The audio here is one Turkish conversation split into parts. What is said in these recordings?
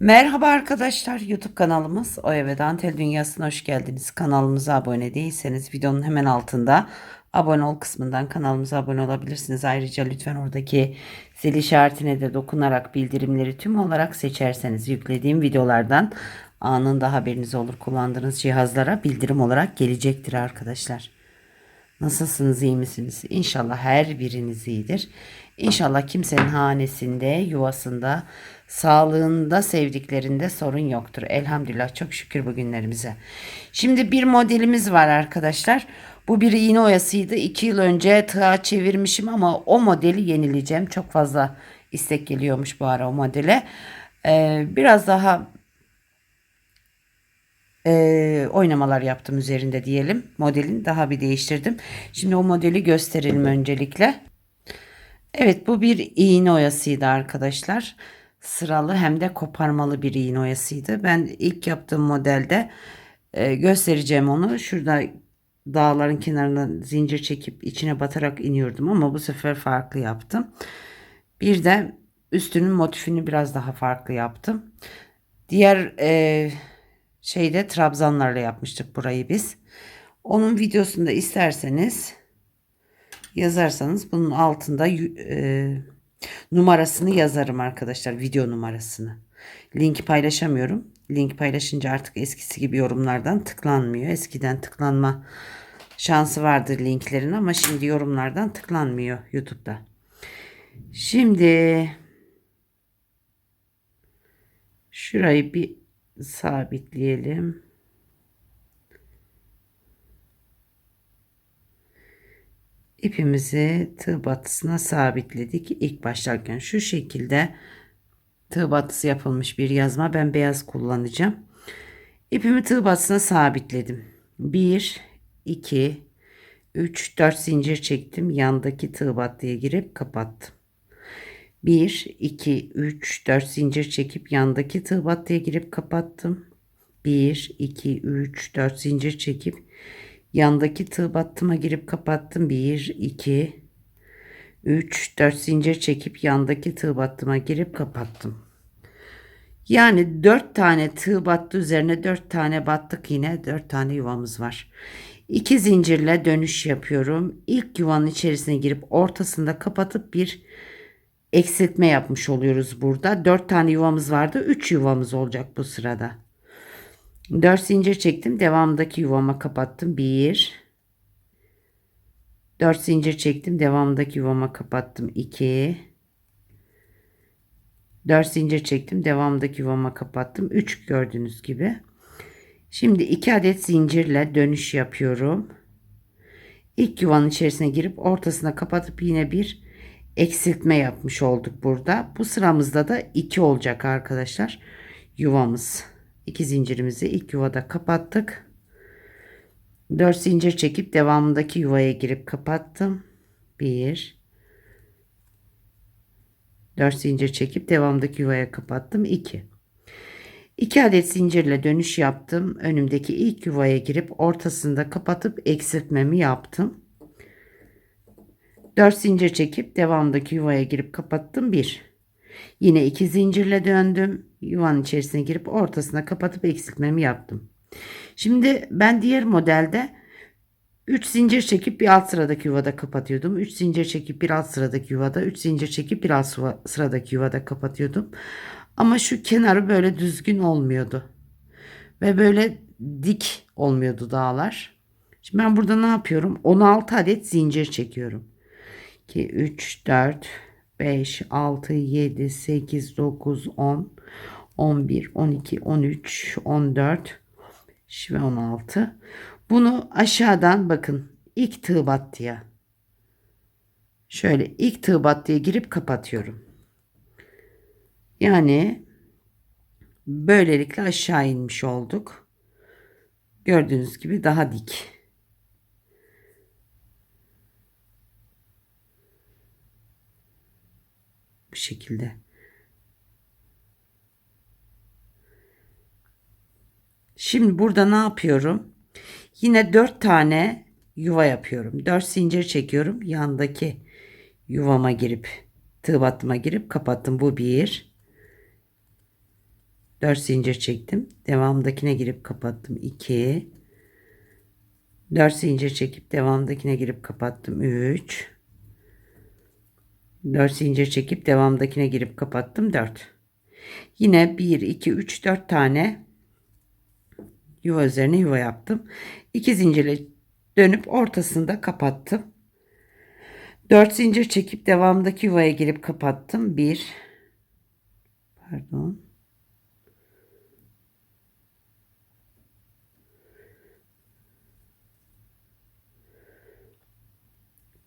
Merhaba arkadaşlar YouTube kanalımız Oya ve Dantel Dünyası'na hoş geldiniz. Kanalımıza abone değilseniz videonun hemen altında abone ol kısmından kanalımıza abone olabilirsiniz. Ayrıca lütfen oradaki zil işaretine de dokunarak bildirimleri tüm olarak seçerseniz yüklediğim videolardan anında haberiniz olur. Kullandığınız cihazlara bildirim olarak gelecektir arkadaşlar. Nasılsınız, iyi misiniz? İnşallah her biriniz iyidir. İnşallah kimsenin hanesinde, yuvasında, sağlığında, sevdiklerinde sorun yoktur. Elhamdülillah çok şükür bugünlerimize. Şimdi bir modelimiz var arkadaşlar. Bu bir iğne oyasıydı. İki yıl önce tığa çevirmişim ama o modeli yenileyeceğim. Çok fazla istek geliyormuş bu ara o modele. Ee, biraz daha e, oynamalar yaptım üzerinde diyelim. Modelin daha bir değiştirdim. Şimdi o modeli gösterelim öncelikle. Evet bu bir iğne oyasıydı arkadaşlar. Sıralı hem de koparmalı bir iğne oyasıydı. Ben ilk yaptığım modelde e, göstereceğim onu. Şurada dağların kenarına zincir çekip içine batarak iniyordum ama bu sefer farklı yaptım. Bir de üstünün motifini biraz daha farklı yaptım. Diğer e, şeyde trabzanlarla yapmıştık burayı biz. Onun videosunda isterseniz yazarsanız bunun altında e, numarasını yazarım arkadaşlar. Video numarasını. Linki paylaşamıyorum. Link paylaşınca artık eskisi gibi yorumlardan tıklanmıyor. Eskiden tıklanma şansı vardır linklerin ama şimdi yorumlardan tıklanmıyor YouTube'da. Şimdi şurayı bir sabitleyelim. İpimizi tığ batısına sabitledik. İlk başlarken şu şekilde tığ batısı yapılmış bir yazma. Ben beyaz kullanacağım. İpimi tığ batısına sabitledim. 1, 2, 3, 4 zincir çektim. Yandaki tığ battıya girip kapattım. 1, 2, 3, 4 zincir çekip yandaki tığ battıya girip kapattım. 1, 2, 3, 4 zincir çekip yandaki tığ battıma girip kapattım. 1, 2, 3, 4 zincir çekip yandaki tığ battıma girip kapattım. Yani 4 tane tığ battı üzerine 4 tane battık yine 4 tane yuvamız var. 2 zincirle dönüş yapıyorum. İlk yuvanın içerisine girip ortasında kapatıp bir eksiltme yapmış oluyoruz burada. 4 tane yuvamız vardı. 3 yuvamız olacak bu sırada. 4 zincir çektim. Devamındaki yuvama kapattım. 1 4 zincir çektim. Devamındaki yuvama kapattım. 2 4 zincir çektim. Devamındaki yuvama kapattım. 3 gördüğünüz gibi. Şimdi 2 adet zincirle dönüş yapıyorum. İlk yuvanın içerisine girip ortasına kapatıp yine bir eksiltme yapmış olduk burada. Bu sıramızda da 2 olacak arkadaşlar. Yuvamız. 2 zincirimizi ilk yuvada kapattık. 4 zincir çekip devamındaki yuvaya girip kapattım. 1 4 zincir çekip devamındaki yuvaya kapattım. 2 2 adet zincirle dönüş yaptım. Önümdeki ilk yuvaya girip ortasında kapatıp eksiltmemi yaptım. 4 zincir çekip devamındaki yuvaya girip kapattım 1. Yine 2 zincirle döndüm. Yuvanın içerisine girip ortasına kapatıp eksiltmemi yaptım. Şimdi ben diğer modelde 3 zincir çekip bir alt sıradaki yuvada kapatıyordum. 3 zincir çekip bir alt sıradaki yuvada, 3 zincir çekip bir alt sıradaki yuvada kapatıyordum. Ama şu kenarı böyle düzgün olmuyordu. Ve böyle dik olmuyordu dağlar. Şimdi ben burada ne yapıyorum? 16 adet zincir çekiyorum. 2, 3, 4, 5, 6, 7, 8, 9, 10, 11, 12, 13, 14 ve 16. Bunu aşağıdan bakın ilk tığ battıya. Şöyle ilk tığ battıya girip kapatıyorum. Yani böylelikle aşağı inmiş olduk. Gördüğünüz gibi daha dik. Bu şekilde. Şimdi burada ne yapıyorum? Yine 4 tane yuva yapıyorum. 4 zincir çekiyorum. Yandaki yuvama girip tığ battıma girip kapattım. Bu bir. 4 zincir çektim. Devamdakine girip kapattım. 2 4 zincir çekip devamdakine girip kapattım. 3 4 zincir çekip devamdakine girip kapattım. 4 Yine 1 2 3 4 tane yuva üzerine yuva yaptım. 2 zincirle dönüp ortasında kapattım. 4 zincir çekip devamdaki yuvaya girip kapattım. 1 Pardon.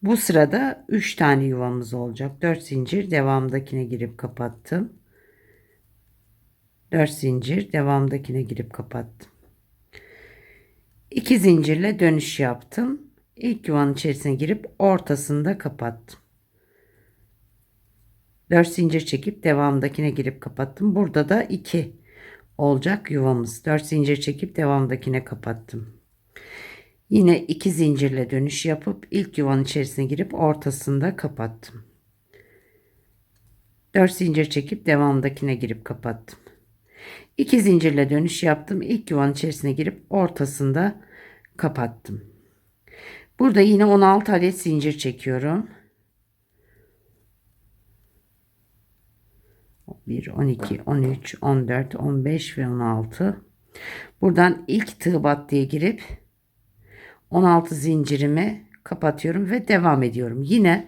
Bu sırada 3 tane yuvamız olacak. 4 zincir devamdakine girip kapattım. 4 zincir devamdakine girip kapattım. 2 zincirle dönüş yaptım. İlk yuvanın içerisine girip ortasında kapattım. 4 zincir çekip devamdakine girip kapattım. Burada da 2 olacak yuvamız. 4 zincir çekip devamdakine kapattım. Yine 2 zincirle dönüş yapıp ilk yuvanın içerisine girip ortasında kapattım. 4 zincir çekip devamdakine girip kapattım. 2 zincirle dönüş yaptım. İlk yuvanın içerisine girip ortasında kapattım. Burada yine 16 adet zincir çekiyorum. 1, 12, 13, 14, 15 ve 16. Buradan ilk tığ battıya girip 16 zincirimi kapatıyorum ve devam ediyorum. Yine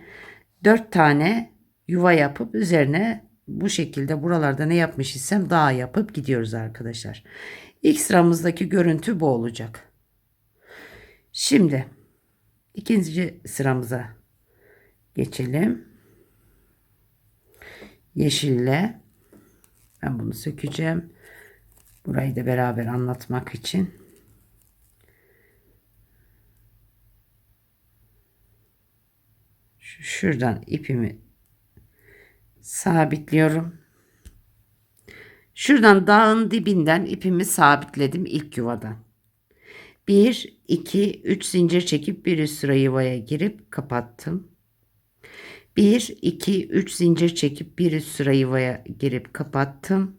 4 tane yuva yapıp üzerine bu şekilde buralarda ne yapmış isem daha yapıp gidiyoruz arkadaşlar. İlk sıramızdaki görüntü bu olacak. Şimdi ikinci sıramıza geçelim. Yeşille ben bunu sökeceğim. Burayı da beraber anlatmak için. Şuradan ipimi sabitliyorum. Şuradan dağın dibinden ipimi sabitledim ilk yuvadan. 1, 2, 3 zincir çekip bir üst sıra yuvaya girip kapattım. 1, 2, 3 zincir çekip bir üst sıra yuvaya girip kapattım.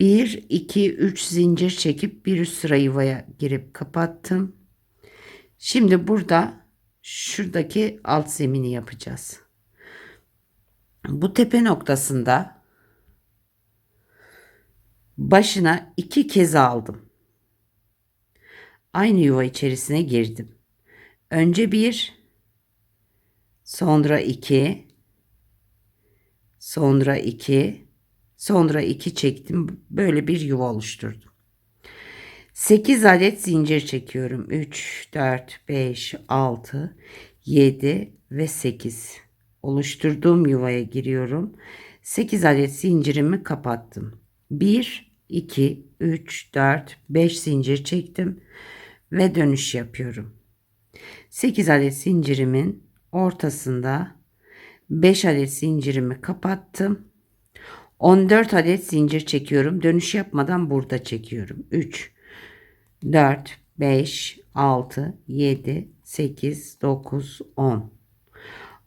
1, 2, 3 zincir çekip bir üst sıra yuvaya girip kapattım. Şimdi burada şuradaki alt zemini yapacağız. Bu tepe noktasında başına iki kez aldım. Aynı yuva içerisine girdim. Önce bir, sonra iki, sonra iki, sonra iki çektim. Böyle bir yuva oluşturdum. 8 adet zincir çekiyorum. 3, 4, 5, 6, 7 ve 8. Oluşturduğum yuvaya giriyorum. 8 adet zincirimi kapattım. 1, 2, 3, 4, 5 zincir çektim ve dönüş yapıyorum. 8 adet zincirimin ortasında 5 adet zincirimi kapattım. 14 adet zincir çekiyorum. Dönüş yapmadan burada çekiyorum. 3 4 5 6 7 8 9 10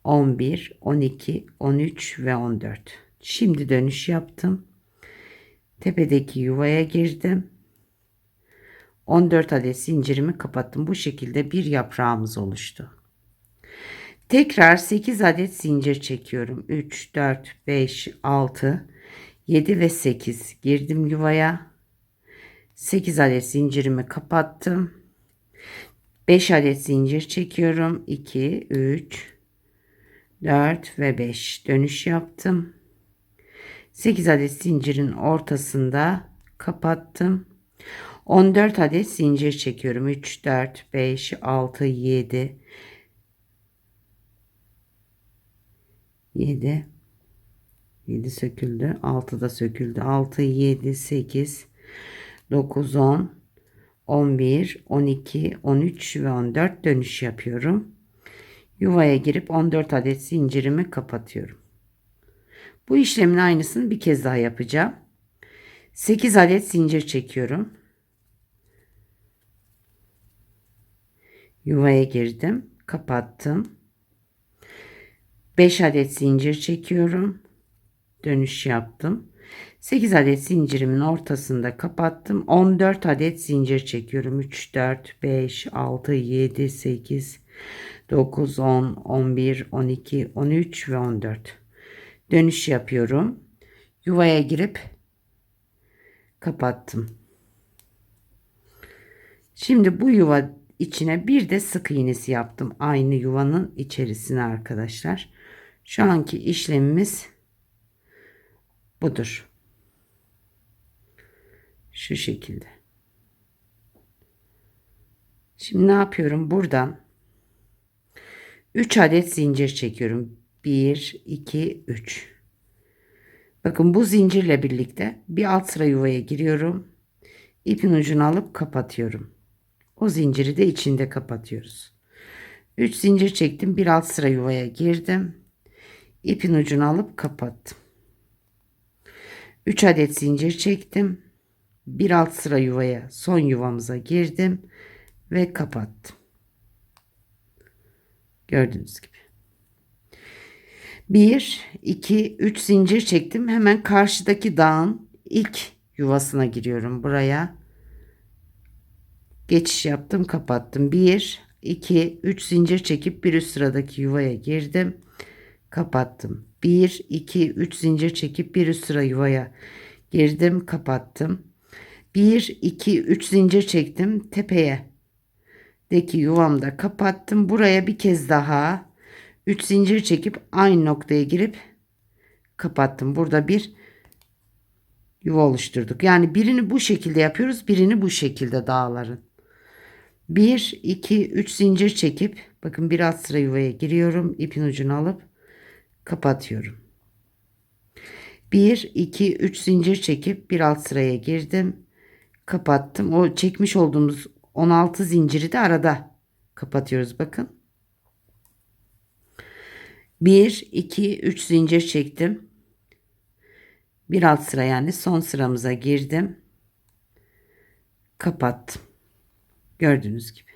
11 12 13 ve 14. Şimdi dönüş yaptım. Tepedeki yuvaya girdim. 14 adet zincirimi kapattım. Bu şekilde bir yaprağımız oluştu. Tekrar 8 adet zincir çekiyorum. 3, 4, 5, 6, 7 ve 8 girdim yuvaya. 8 adet zincirimi kapattım. 5 adet zincir çekiyorum. 2, 3, 4 ve 5 dönüş yaptım. 8 adet zincirin ortasında kapattım. 14 adet zincir çekiyorum. 3, 4, 5, 6, 7, 7, 7 söküldü. 6 da söküldü. 6, 7, 8, 9, 10, 11, 12, 13 ve 14 dönüş yapıyorum. Yuvaya girip 14 adet zincirimi kapatıyorum. Bu işlemin aynısını bir kez daha yapacağım. 8 adet zincir çekiyorum. Yuvaya girdim. Kapattım. 5 adet zincir çekiyorum. Dönüş yaptım. 8 adet zincirimin ortasında kapattım. 14 adet zincir çekiyorum. 3, 4, 5, 6, 7, 8, 9, 10, 11, 12, 13 ve 14. Dönüş yapıyorum. Yuvaya girip kapattım. Şimdi bu yuva içine bir de sık iğnesi yaptım. Aynı yuvanın içerisine arkadaşlar. Şu anki işlemimiz budur. Şu şekilde. Şimdi ne yapıyorum? Buradan 3 adet zincir çekiyorum. 1, 2, 3. Bakın bu zincirle birlikte bir alt sıra yuvaya giriyorum. İpin ucunu alıp kapatıyorum. O zinciri de içinde kapatıyoruz. 3 zincir çektim. Bir alt sıra yuvaya girdim. İpin ucunu alıp kapattım. 3 adet zincir çektim. Bir alt sıra yuvaya son yuvamıza girdim ve kapattım. Gördüğünüz gibi. 1, 2, 3 zincir çektim. Hemen karşıdaki dağın ilk yuvasına giriyorum. Buraya geçiş yaptım, kapattım. 1, 2, 3 zincir çekip bir üst sıradaki yuvaya girdim. Kapattım. 1, 2, 3 zincir çekip bir üst sıra yuvaya girdim, kapattım. 1, 2, 3 zincir çektim tepeye. Deki yuvamda kapattım. Buraya bir kez daha 3 zincir çekip aynı noktaya girip kapattım. Burada bir yuva oluşturduk. Yani birini bu şekilde yapıyoruz. Birini bu şekilde dağların. 1, 2, 3 zincir çekip bakın bir alt sıra yuvaya giriyorum. ipin ucunu alıp kapatıyorum. 1, 2, 3 zincir çekip bir alt sıraya girdim. Kapattım. O çekmiş olduğumuz 16 zinciri de arada kapatıyoruz. Bakın. 1, 2, 3 zincir çektim. Bir alt sıra yani son sıramıza girdim. Kapattım. Gördüğünüz gibi.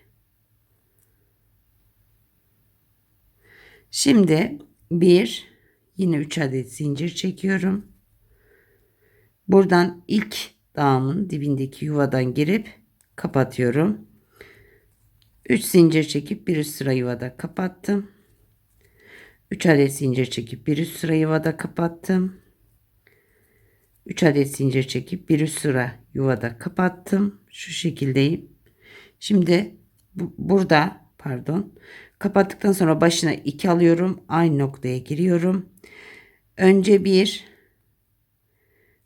Şimdi 1 yine 3 adet zincir çekiyorum. Buradan ilk dağımın dibindeki yuvadan girip kapatıyorum. 3 zincir çekip bir üst sıra yuvada kapattım. 3 adet zincir çekip bir üst sıra yuvada kapattım. 3 adet zincir çekip bir üst sıra yuvada kapattım. Şu şekildeyim. Şimdi bu, burada pardon kapattıktan sonra başına 2 alıyorum. Aynı noktaya giriyorum. Önce 1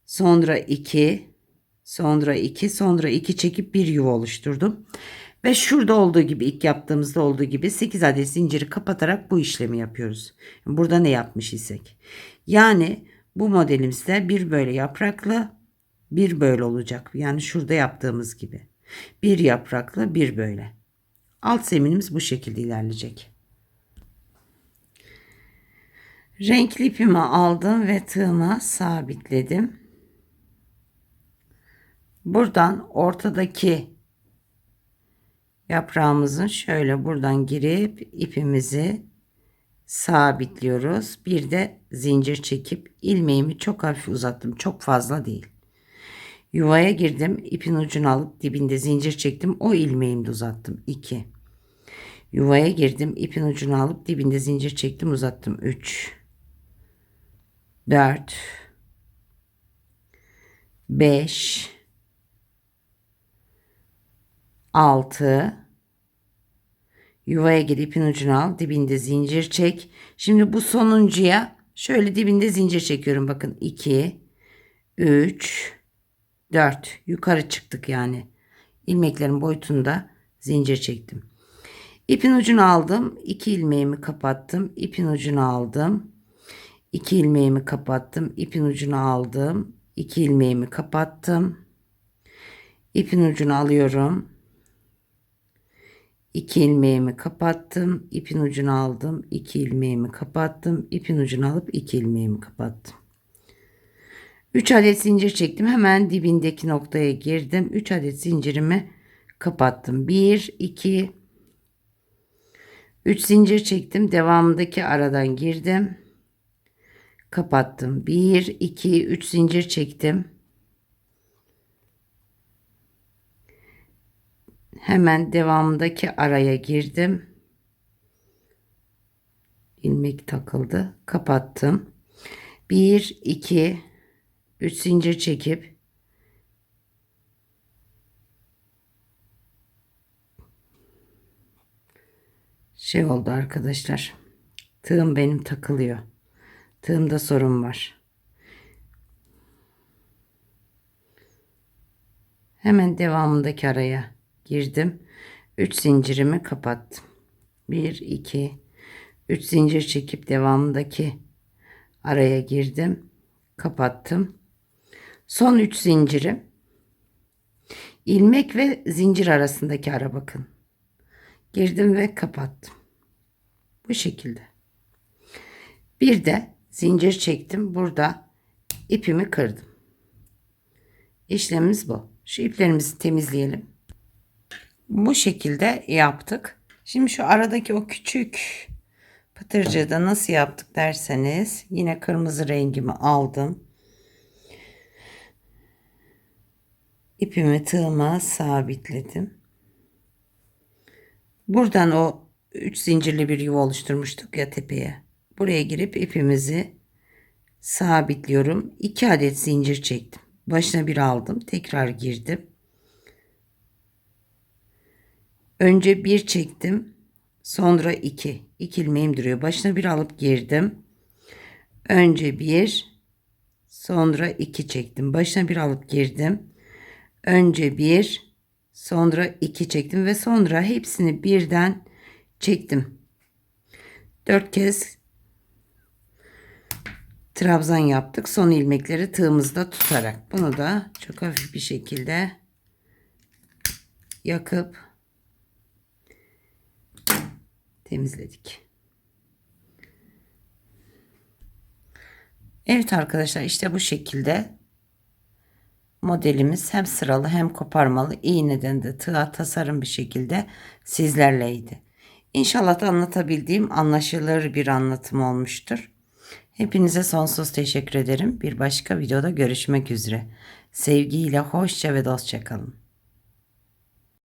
sonra 2 sonra 2 sonra 2 çekip bir yuva oluşturdum. Ve şurada olduğu gibi ilk yaptığımızda olduğu gibi 8 adet zinciri kapatarak bu işlemi yapıyoruz. Burada ne yapmış isek. Yani bu modelimizde bir böyle yapraklı bir böyle olacak. Yani şurada yaptığımız gibi. Bir yapraklı bir böyle. Alt zeminimiz bu şekilde ilerleyecek. Renkli ipimi aldım ve tığıma sabitledim. Buradan ortadaki yaprağımızın şöyle buradan girip ipimizi sabitliyoruz. Bir de zincir çekip ilmeğimi çok hafif uzattım. Çok fazla değil. Yuvaya girdim. ipin ucunu alıp dibinde zincir çektim. O ilmeğimi de uzattım. 2. Yuvaya girdim. ipin ucunu alıp dibinde zincir çektim. Uzattım. 3. 4. 5. 6 Yuvaya gir ipin ucunu al. Dibinde zincir çek. Şimdi bu sonuncuya şöyle dibinde zincir çekiyorum. Bakın 2 3 4 yukarı çıktık yani. ilmeklerin boyutunda zincir çektim. İpin ucunu aldım. 2 ilmeğimi kapattım. İpin ucunu aldım. 2 ilmeğimi kapattım. İpin ucunu aldım. 2 ilmeğimi kapattım. İpin ucunu alıyorum. 2 ilmeğimi kapattım. ipin ucunu aldım. 2 ilmeğimi kapattım. ipin ucunu alıp 2 ilmeğimi kapattım. 3 adet zincir çektim. Hemen dibindeki noktaya girdim. 3 adet zincirimi kapattım. 1 2 3 zincir çektim. Devamındaki aradan girdim. kapattım. 1 2 3 zincir çektim. Hemen devamındaki araya girdim. ilmek takıldı. Kapattım. 1 2 3 zincir çekip şey oldu arkadaşlar. Tığım benim takılıyor. Tığımda sorun var. Hemen devamındaki araya girdim. 3 zincirimi kapattım. 1 2 3 zincir çekip devamındaki araya girdim. Kapattım. Son 3 zincirim ilmek ve zincir arasındaki ara bakın. Girdim ve kapattım. Bu şekilde. Bir de zincir çektim. Burada ipimi kırdım. İşlemimiz bu. Şu iplerimizi temizleyelim. Bu şekilde yaptık. Şimdi şu aradaki o küçük pıtırcığı da nasıl yaptık derseniz yine kırmızı rengimi aldım. İpimi tığıma sabitledim. Buradan o 3 zincirli bir yuva oluşturmuştuk ya tepeye. Buraya girip ipimizi sabitliyorum. 2 adet zincir çektim. Başına bir aldım. Tekrar girdim. Önce bir çektim. Sonra iki. İki ilmeğim duruyor. Başına bir alıp girdim. Önce bir. Sonra iki çektim. Başına bir alıp girdim. Önce bir. Sonra iki çektim. Ve sonra hepsini birden çektim. Dört kez trabzan yaptık. Son ilmekleri tığımızda tutarak. Bunu da çok hafif bir şekilde yakıp temizledik. Evet arkadaşlar işte bu şekilde modelimiz hem sıralı hem koparmalı iğneden de tığa tasarım bir şekilde sizlerleydi. İnşallah da anlatabildiğim anlaşılır bir anlatım olmuştur. Hepinize sonsuz teşekkür ederim. Bir başka videoda görüşmek üzere. Sevgiyle hoşça ve dostça kalın.